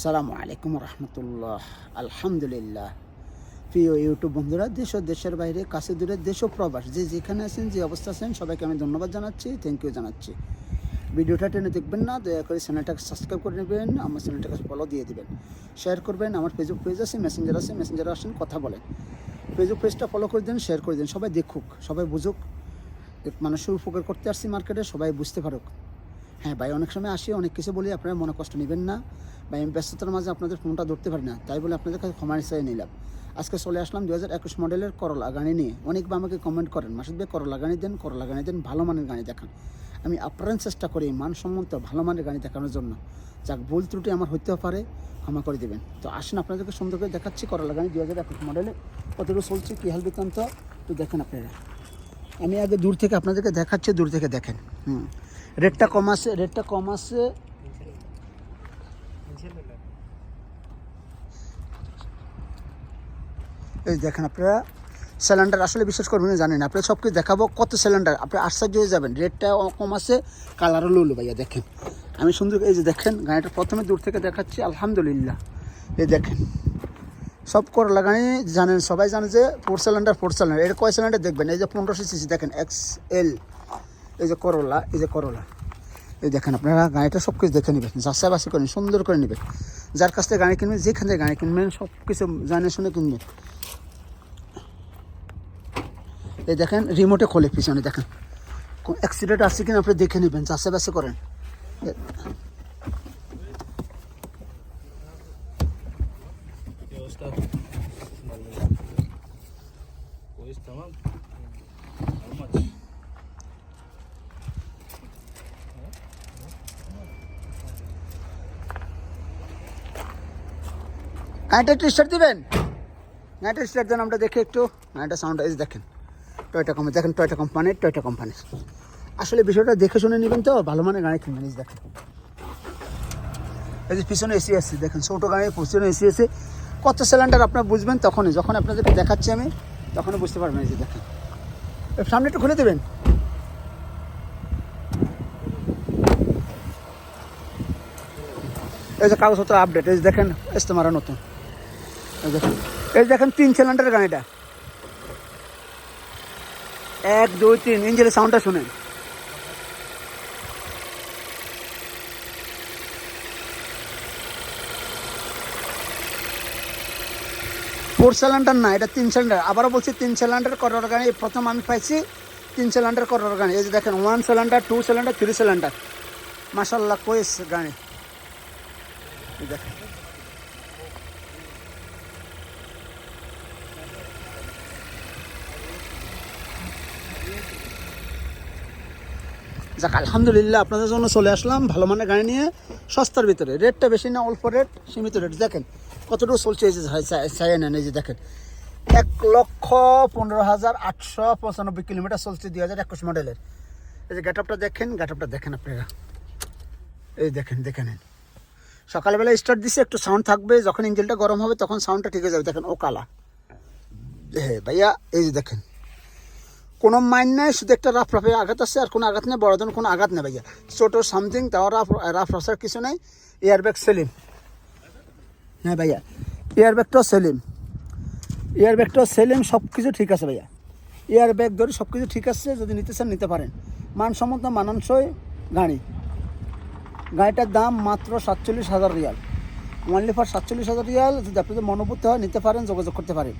সালামু আলাইকুম রহমতুল্লাহ। আলহামদুলিল্লাহ। প্রিয় ইউটিউব বন্ধুরা, দেশ ও দেশের বাইরে, কাছে দূরে, দেশ ও প্রবাস, যে যেখানে আছেন, যে অবস্থা আছেন, সবাইকে আমি ধন্যবাদ জানাচ্ছি থ্যাংক ইউ জানাচ্ছি। ভিডিওটা টেনে দেখবেন না, দয়া করে চ্যানেলটাকে সাবস্ক্রাইব করে নেবেন, আমার চ্যানেলটাকে ফলো দিয়ে দেবেন। শেয়ার করবেন, আমার ফেসবুক পেজ আছে মেসেঞ্জার আছে মেসেঞ্জারে আসেন, কথা বলেন। ফেসবুক পেজটা ফলো করে দেন শেয়ার করে দেন, সবাই দেখুক, সবাই বুঝুক। মানুষের উপকার করতে আসছি মার্কেটে সবাই বুঝতে পারুক। হ্যাঁ ভাই, অনেক সময় আসি, অনেক কিছু বলি, আপনারা মনে কষ্ট নেবেন না। ভাই, আমি ব্যস্ততার মাঝে আপনাদের ফোনটা ধরতে পারি না, তাই বলে আপনাদের কাছে ক্ষমা চাই নিলাম। আজকে চলে আসলাম দু হাজার একুশ মডেলের করলা গাড়ি নিয়ে। অনেক বা আমাকে কমেন্ট করেন, মাসুদ ভাই, করলা গাড়ি দেন, করলা গাড়ি দেন, ভালো মানের গাড়ি দেখান। আমি আপ্রাণ চেষ্টা করি মানসম্মত, ভালো মানের গাড়ি দেখানোর জন্য। যাক, ভুল ত্রুটি আমার হইতেও পারে, ক্ষমা করে দেবেন। তো আসুন, আপনাদেরকে সুন্দর করে দেখাচ্ছি করলা গাড়ি দু হাজার একুশ মডেলে। কতটুকু চলছে, কী হাল বৃত্তান্ত একটু দেখেন আপনারা। আমি আগে দূর থেকে আপনাদেরকে দেখাচ্ছি, দূর থেকে দেখেন। হুম। রেটটা কম আছে, রেটটা কম আছে। এই দেখেন আপনারা সিলিন্ডার আসলে বিশ্বাস করবেন জানেন আপনারা সব কিছু দেখাবো, কত সিলিন্ডার আপনি আশ্চর্য হয়ে যাবেন। রেটটা কম আছে কালারও লুলু ভাইয়া, দেখেন। আমি সুন্দর এই যে দেখেন, গাড়িটা প্রথমে দূর থেকে দেখাচ্ছি, আলহামদুলিল্লাহ। এই দেখেন, সব কর লাগানি জানেন, সবাই জানে যে ফোর সিলিন্ডার ফোর সিলিন্ডার এটা কয় সিলিন্ডার দেখবেন? এই যে পনেরোশো সিসি দেখেন এক্স এল এই যে করলা এই যে করলা এই দেখেন আপনারা, গাড়িটা সব কিছু দেখে নেবেন যাচাই করেন সুন্দর করে নেবেন। যার কাছ থেকে গাড়ি কিনবেন, যেখান থেকে গাড়ি কিনবেন সব কিছু জানে শুনে কিনবেন। এই দেখেন রিমোটে খোলে পিছনে, দেখেন। অ্যাক্সিডেন্ট আসছে কিনা আপনি দেখে নেবেন যাচাই করেন। গাড়িটা একটু স্টার্ট দিবেন? গাড়িটা স্টার্ট দেন, আমরা দেখি একটু। গাড়িটা সাউন্ড এই দেখেন। টয়টা কোম্পানি দেখেন টয়টা কোম্পানির টয়টা কোম্পানির আসলে বিষয়টা দেখে শুনে নেবেন তো, ভালো মানের গাড়ি কিনবেন দেখেন। এই যে পিছনে এসি আছে, দেখেন, ছোটো গাড়ি, পিছনে এসি আছে। কত সিলিন্ডার আপনার বুঝবেন তখনই, যখন আপনাদেরকে দেখাচ্ছি আমি, তখনই বুঝতে পারবেন, এই যে দেখেন। সামনে একটু খুলে দেবেন। এই যে কাগজপত্র আপডেট এই দেখেন ইস্তেমারা নতুন। এই দেখেন এই তিন সিলিন্ডারের গাড়িটা এক, দুই, তিন, ইঞ্জিনের সাউন্ডটা শুনেন। ফোর সিলিন্ডার না, এটা তিন সিলিন্ডার আবারও বলছি, তিন সিলিন্ডার করার গাড়ি প্রথম আমি পাইছি তিন সিলিন্ডার করার গাড়ি। এই যে দেখেন one cylinder two cylinder three cylinder মাসাল্লাহ কইস গাড়ি? দেখেন। যাক, আলহামদুলিল্লাহ আপনাদের জন্য চলে আসলাম ভালো মানের গাড়ি নিয়ে সস্তার ভিতরে। রেটটা বেশি না, অল্প রেট, সীমিত রেট। দেখেন, কতটুকু চলছে এই যে চাই নেন, এই যে দেখেন। এক লক্ষ পনেরো হাজার আটশো পঁচানব্বই কিলোমিটার চলছে দুই হাজার একুশ মডেলের। এই যে গেটআপটা দেখেন গেটআপটা দেখেন আপনারা। এই দেখেন, দেখে নেন। সকালবেলা স্টার্ট দিছে, একটু সাউন্ড থাকবে, যখন ইঞ্জিনটা গরম হবে তখন সাউন্ডটা ঠিক হয়ে যাবে। দেখেন, ও কালা। হ্যাঁ ভাইয়া, এই যে দেখেন। কোনো মাইন নাই, শুধু একটা রাফ রাফে আঘাত আছে, আর কোনো আঘাত নেই, বড় ধরনের কোনো আঘাত নেই ভাইয়া। ছোটো সামথিং তাও রাফ রাফ রাসার কিছু নাই। এয়ারব্যাগ সেলিম। হ্যাঁ ভাইয়া। এয়ারব্যাগটাও সেলিম। এয়ারব্যাগটাও সেলিম সব কিছু ঠিক আছে ভাইয়া। এয়ারব্যাগ ধরে সব কিছু ঠিক আছে, যদি নিতে চান নিতে পারেন। মানসম্মত, মানানসই গাড়ি। গাড়িটার দাম মাত্র সাতচল্লিশ হাজার রিয়াল। ওয়ানলি ফর সাতচল্লিশ হাজার রিয়াল, যদি আপনাদের মনোভূত হয়, নিতে পারেন, যোগাযোগ করতে পারেন।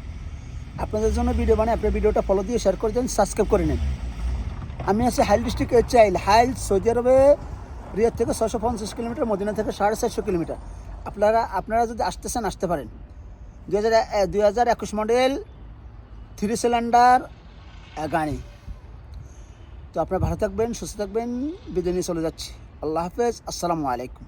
আপনাদের জন্য ভিডিও বানাই, আপনার ভিডিওটা ফলো দিয়ে শেয়ার করে দেন সাবস্ক্রাইব করে নেন। আমি আছি হাইল ডিস্ট্রিক্ট চাইল, হাইল সৌদি আরবে রিয়াদ থেকে ছশো পঞ্চাশ কিলোমিটার, মদিনা থেকে সাড়ে চারশো কিলোমিটার। আপনারা আপনারা যদি আসতে চান, আসতে পারেন। দু হাজার দুই হাজার একুশ মডেল থ্রি সিলিন্ডার গাড়ি। তো আপনারা ভালো থাকবেন, সুস্থ থাকবেন, বিদায় নিয়ে চলে যাচ্ছি। আল্লাহ হাফেজ, আসসালামু আলাইকুম।